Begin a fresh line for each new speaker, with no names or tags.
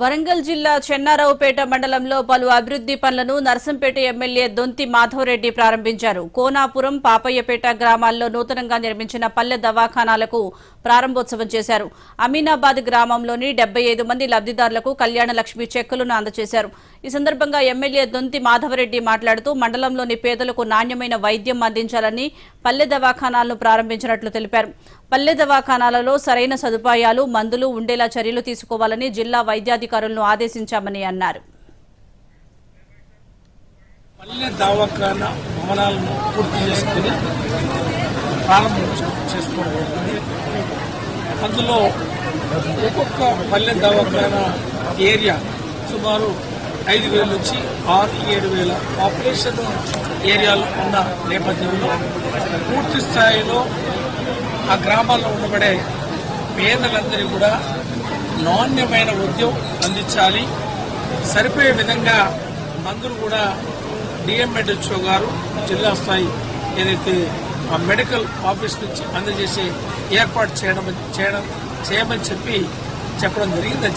వరంగల్ జిల్లా చెన్నారావుపేట మండలంలో పలు అభివృద్ది పనులను నర్సంపేట ఎమ్మెల్యే దొంతి మాధవరెడ్డి ప్రారంభించారు. కోనాపురం పాపయ్యపేట గ్రామాల్లో నూతనంగా నిర్మించిన పల్లె దవాఖానాలకు ప్రారంభోత్సవం చేశారు. అమీనాబాద్ గ్రామంలోని డెబ్బై ఐదు మంది లబ్దిదారులకు కళ్యాణ లక్ష్మి చెక్కులను అందజేశారు. ఈ సందర్భంగా ఎమ్మెల్యే దొంతి మాధవరెడ్డి మాట్లాడుతూ మండలంలోని పేదలకు నాణ్యమైన వైద్యం అందించాలని పల్లె దవాఖానాలను ప్రారంభించినట్లు తెలిపారు. పల్లె దవాఖానాలలో సరైన సదుపాయాలు మందులు ఉండేలా చర్యలు తీసుకోవాలని జిల్లా వైద్యాధికారులను ఆదేశించామని అన్నారు.
పల్లె దవాఖానా భవనాలను పూర్తి చేసుకుని ప్రారంభం చేసుకోవడం జరిగింది. అందులో ఒక్కొక్క పల్లె దవాఖానా ఏరియా సుమారు ఐదు వేల నుంచి ఆరు ఏడు వేల పాపులేషన్ ఏరియాలు ఉన్న నేపథ్యంలో పూర్తి స్థాయిలో ఆ గ్రామాల్లో ఉండబడే పేదలందరికీ కూడా నాణ్యమైన ఉద్యోగం అందించాలి. సరిపోయే విధంగా మందులు కూడా డిఎంఎడ్హెచ్ఓ గారు జిల్లా స్థాయి ఏదైతే ఆ మెడికల్ ఆఫీస్ నుంచి అందజేసే ఏర్పాటు చేయడం చేయడం చేయమని చెప్పి చెప్పడం జరిగింది